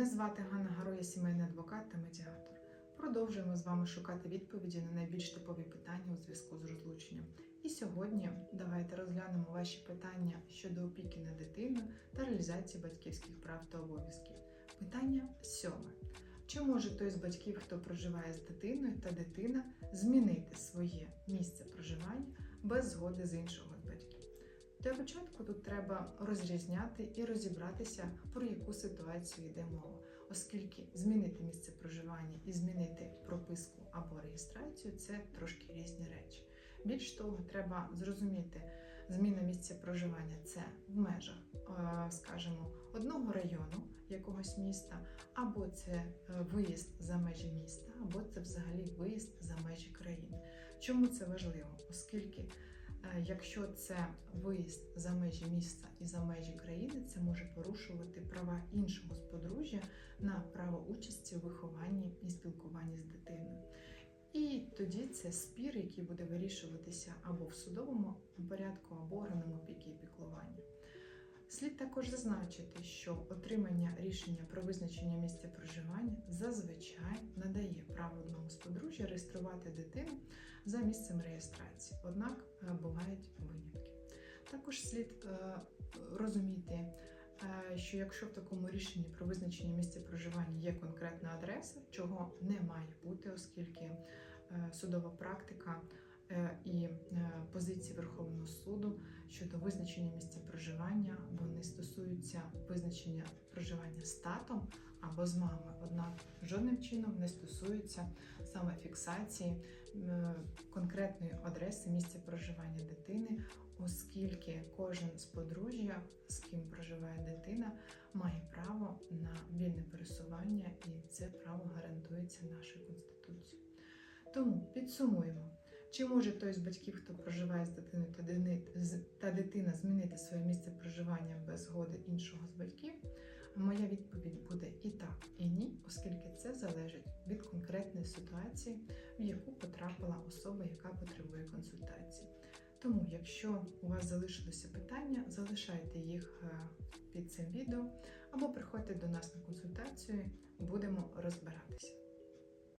Мене звати Ганна Гаро, я сімейний адвокат та медіатор. Продовжуємо з вами шукати відповіді на найбільш типові питання у зв'язку з розлученням. І сьогодні давайте розглянемо ваші питання щодо опіки над дитиною та реалізації батьківських прав та обов'язків. Питання сьоме. Чи може той з батьків, хто проживає з дитиною та дитина, змінити своє місце проживання без згоди з іншого? Для початку тут треба розрізняти і розібратися, про яку ситуацію йде мова, оскільки змінити місце проживання і змінити прописку або реєстрацію це трошки різні речі. Більш того, треба зрозуміти, зміна місця проживання це в межах, е, скажімо, одного району якогось міста, або це е, виїзд за межі міста, або це взагалі виїзд за межі країни. Чому це важливо? Оскільки Якщо це виїзд за межі міста і за межі країни, це може порушувати права іншого з подружжя на право участі у вихованні і спілкуванні з дитиною. І тоді це спір, який буде вирішуватися або в судовому порядку, або органом опіки і піклування. Слід також зазначити, що отримання рішення про визначення місця проживання зазвичай право одному з подружжя реєструвати дитину за місцем реєстрації, однак е, бувають винятки. Також слід е, розуміти, е, що якщо в такому рішенні про визначення місця проживання є конкретна адреса, чого не має бути, оскільки судова практика і е, позиції Верховного суду щодо визначення місця проживання, вони стосуються визначення проживання з татом або з мамою, однак жодним чином не стосуються саме фіксації е, конкретної адреси місця проживання дитини, оскільки кожен з подружжя, з ким проживає дитина, має право на вільне пересування, і це право гарантується нашою конституцією. Тому підсумуємо. Чи може той з батьків, хто проживає з дитиною та, та дитина змінити своє місце проживання без згоди іншого з батьків? Моя відповідь буде і так, і ні, оскільки це залежить від конкретної ситуації, в яку потрапила особа, яка потребує консультації. Тому, якщо у вас залишилися питання, залишайте їх е, під цим відео або приходьте до нас на консультацію, будемо розбиратися.